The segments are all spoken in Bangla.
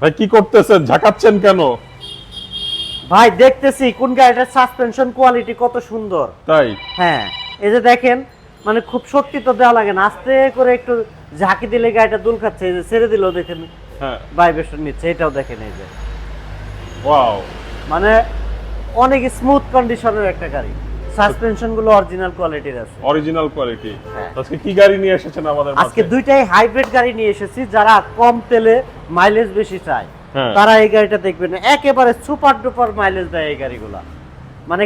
ভাই কি করতেছেন? ঝাঁকাচ্ছেন কেন? ভাই দেখতেছি কোন গাড়িটার সাসপেনশন কোয়ালিটি কত সুন্দর। তাই? হ্যাঁ এই যে দেখেন মানে খুব শক্তি তো দেওয়া লাগে না। আস্তে করে একটু ঝাঁকি দিলে গাড়িটা দুল খাচ্ছে এই যে ছেড়ে দিল দেখেন হ্যাঁ। ভাইব্রেশন নিচ্ছে এটাও দেখেন এই যে। ওয়াও। মানে অনেক স্মুথ কন্ডিশনের একটা গাড়ি। সাসপেনশনগুলো অরিজিনাল কোয়ালিটির আছে। অরিজিনাল কোয়ালিটি হ্যাঁ। আজকে কি গাড়ি নিয়ে এসেছেন আমাদের আজকে দুইটাই হাইব্রিড গাড়ি নিয়ে এসেছি যারা কম তেলে মাইলেজ বেশি চায়। হ্যাঁ। তারা এই গাড়িটা দেখবেন একেবারে সুপার ডুপার মাইলেজ দেয় এই গাড়িগুলা। মানে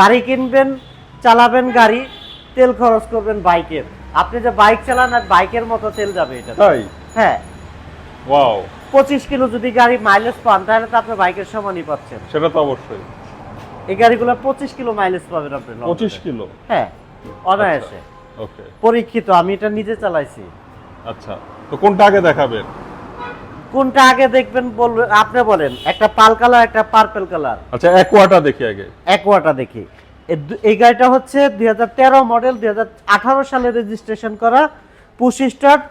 গাড়ি কিনবেন চালাবেন গাড়ি তেল খরচ করবেন বাইকের। আপনি যে বাইক চালান আর বাইকের মতো তেল যাবে এটা। তাই? হ্যাঁ। ওয়াও পঁচিশ কিলো যদি গাড়ি মাইলেজ পান তাহলে তো আপনি বাইকের সমানই পাচ্ছেন। সেটা তো অবশ্যই। এই গাড়িগুলো পঁচিশ কিলো মাইলেজ পাবেন আপনি পঁচিশ কিলো? হ্যাঁ অনায়াসে। ওকে পরীক্ষিত আমি এটা নিজে চালাইছি। আচ্ছা তো কোনটা আগে দেখাবেন? কোনটা আগে দেখবেন বলবেন আপনি বলেন একটা পাল কালার একটা পার্পেল কালার। আচ্ছা অ্যাকোয়াটা দেখি আগে। অ্যাকোয়াটা দেখি। এই গাড়িটা হচ্ছে দু হাজার তেরো মডেল দুই সালে রেজিস্ট্রেশন করা। পুশ স্টার্ট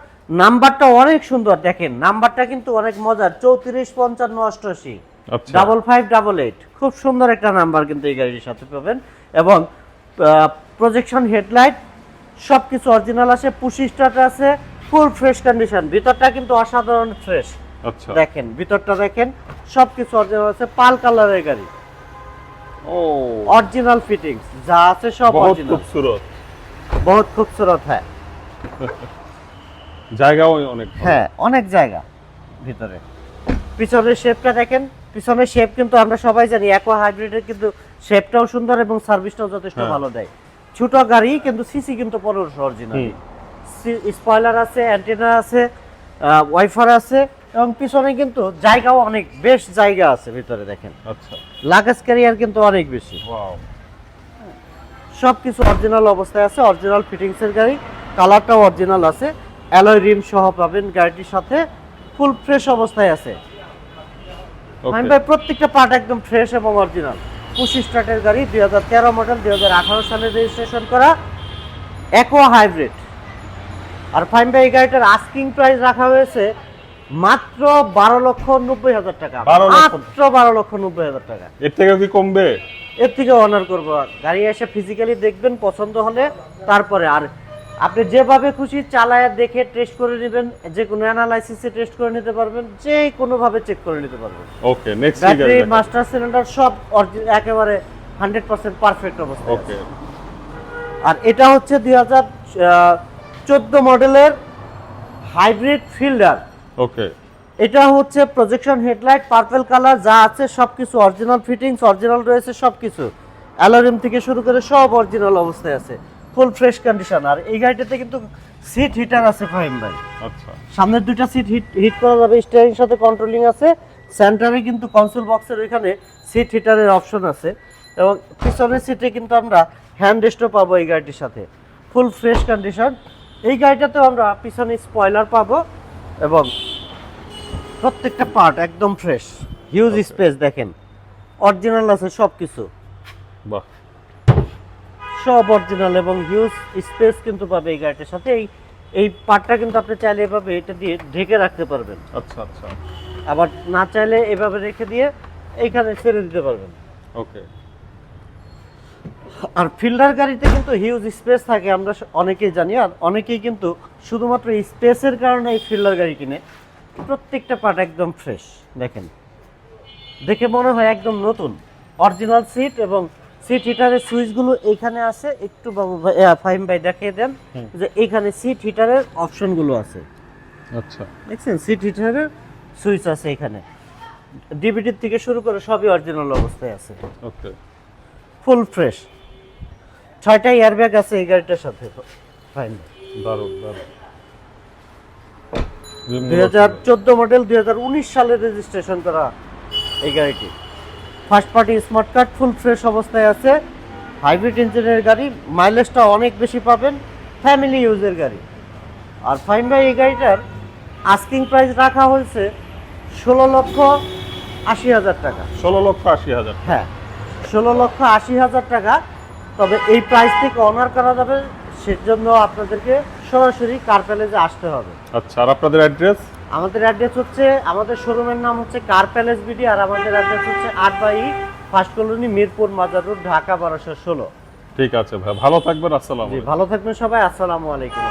নাম্বারটা অনেক সুন্দর দেখেন নাম্বারটা কিন্তু অনেক মজার চৌত্রিশ পঞ্চান্ন অষ্টআশি। আচ্ছা ডাবল ফাইভ ডাবল এইট খুব সুন্দর একটা নাম্বার কিন্তু এই গাড়ির সাথে পাবেন। এবং প্রজেকশন হেডলাইট সব কিছু অরিজিনাল আছে পুশি স্টার্ট আছে ফুল ফ্রেশ কন্ডিশন ভিতরটা কিন্তু অসাধারণ ফ্রেশ আচ্ছা। দেখেন ভিতরটা দেখেন সব কিছু অরিজিনাল আছে পাল কালারের গাড়ি। ও। অরিজিনাল ফিটিংস যা আছে সব অরিজিনাল খুবসুরত। বহুত খুবসুরত হ্যাঁ। জায়গাও অনেক হ্যাঁ অনেক জায়গা ভিতরে। পিছনের শেপটা দেখেন পিছনের শেপ কিন্তু আমরা সবাই জানি অ্যাকোয়া হাইব্রিডের কিন্তু শেপটাও সুন্দর এবং সার্ভিসটাও যথেষ্ট হ্যাঁ। ভালো দেয়। ছোট গাড়ি কিন্তু সিসি কিন্তু পনেরো অরিজিনাল। স্পয়লার আছে অ্যান্টেনা আছে ওয়াইফার আছে এবং পিছনে কিন্তু জায়গাও অনেক বেশ জায়গা আছে ভিতরে দেখেন। আচ্ছা। লাগেজ ক্যারিয়ার কিন্তু অনেক বেশি। ওয়াও সব কিছু অরিজিনাল অবস্থায় আছে অরিজিনাল ফিটিংসের গাড়ি কালারটাও অরিজিনাল আছে অ্যালয় রিম সহ পাবেন গাড়িটির সাথে ফুল ফ্রেশ অবস্থায় আছে। আমি ভাই প্রত্যেকটা পার্ট একদম ফ্রেশ এবং অরিজিনাল পঁচিশ গাড়ি দুই হাজার তেরো মডেল দুই হাজার আঠারো সালে রেজিস্ট্রেশন করা। অ্যাকোয়া হাইব্রিড আর ফাইন ভাই এই গাড়িটার আস্কিং প্রাইস রাখা হয়েছে মাত্র বারো লক্ষ নব্বই হাজার টাকা। 12 লক্ষ। মাত্র বারো লক্ষ নব্বই হাজার টাকা। এর থেকে কি কমবে? এর থেকে অনার করব। গাড়ি এসে ফিজিক্যালি দেখবেন পছন্দ হলে তারপরে আর আপনি যেভাবে খুশি চালায় দেখে টেস্ট করে নেবেন যে কোনো অ্যানালাইসিসে টেস্ট করে নিতে পারবেন যে কোনো ভাবে চেক করে নিতে পারবেন। Okay next battery master cylinder সব একেবারে হান্ড্রেড পার্সেন্ট পারফেক্ট অবস্থা ওকে আর এটা হচ্ছে দুই হাজার চোদ্দ মডেলের হাইব্রিড ফিল্ডার ওকে এটা হচ্ছে প্রজেকশন হেডলাইট পার্পল কালার যা আছে সবকিছু অরিজিনাল ফিটিংস অরিজিনাল রয়েছে সবকিছু। অ্যালোরিম থেকে শুরু করে সব অরিজিনাল অবস্থায় আছে। ফুল ফ্রেশ কন্ডিশন আর এই গাড়িটাতে কিন্তু সিট হিটার আছে ফাইন ভাই। আচ্ছা। সামনের দুইটা সিট হিট হিট করা যাবে। স্টিয়ারিং সাথে কন্ট্রোলিং আছে। সেন্টারে কিন্তু কনসোল বক্সের ওইখানে সিট হিটারের অপশন আছে। এবং পিছনের সিটে কিন্তু আমরা হ্যান্ড রেস্টও পাবো এই গাড়িটির সাথে। ফুল ফ্রেশ কন্ডিশন এই গাড়িটাতেও আমরা পিছনে স্পয়লার পাবো এবং প্রত্যেকটা পার্ট একদম ফ্রেশ হিউজ স্পেস দেখেন। অরিজিনাল আছে সব কিছু বাহ। সব অরিজিনাল এবং হিউজ স্পেস কিন্তু পাবে এই গাড়িটার সাথে। এই এই পার্টটা কিন্তু আপনি চাইলে এভাবে এটা দিয়ে ঢেকে রাখতে পারবেন। আচ্ছা আচ্ছা। আবার না চাইলে এভাবে রেখে দিয়ে এইখানে ছেড়ে দিতে পারবেন। ওকে আর ফিল্ডার গাড়িতে কিন্তু হিউজ স্পেস থাকে আমরা অনেকেই জানি। আর অনেকেই কিন্তু শুধুমাত্র স্পেসের কারণে এই ফিল্ডার গাড়ি কিনে। প্রত্যেকটা পার্ট একদম ফ্রেশ দেখেন। দেখে মনে হয় একদম নতুন। অরিজিনাল সিট এবং সিট হিটারের সুইচগুলো এইখানে আছে। একটু বাবু ভাই ফাহিম ভাই দেখিয়ে দেন যে এইখানে সিট হিটারের অপশনগুলো আছে। আচ্ছা। দেখছেন? সিট হিটারের সুইচ আছে এখানে। ডিভিডির থেকে শুরু করে সবই অরিজিনাল অবস্থায় আছে। ওকে। ফুল ফ্রেশ ছয়টা এয়ারব্যাগ আছে এই গাড়িটার সাথে ফাইন দারুণ দারুণ। দুই হাজার চোদ্দ মডেল দুই হাজার উনিশ সালে রেজিস্ট্রেশন করা এই গাড়িটি। First party smart card full fresh অবস্থায় আছে। হাইব্রিড ইঞ্জিনের গাড়ি মাইলেজটা অনেক বেশি পাবেন ফ্যামিলি ইউজের গাড়ি। আর ফাইন ভাই এই গাড়িটার আস্কিং প্রাইস রাখা হয়েছে ষোলো লক্ষ আশি হাজার টাকা। ষোলো লক্ষ আশি হাজার। হ্যাঁ ষোলো লক্ষ আশি হাজার টাকা। তবে এই প্রাইস থেকে অনার করা যাবে সেজন্য আপনাদেরকে সরাসরি কার প্যালেজে আসতে হবে। আচ্ছা আর আপনাদের অ্যাড্রেস আমাদের অ্যাড্রেস হচ্ছে আমাদের শোরুমের নাম হচ্ছে কার প্যালেস বিডি আর আমাদের অ্যাড্রেস হচ্ছে আট বাই ফার্স্ট কলোনি মিরপুর মাজার রোড ঢাকা বারোশো ষোলো। ঠিক আছে ভাই ভালো থাকবেন আসসালাম ভালো থাকবেন সবাই আসসালামু আলাইকুম।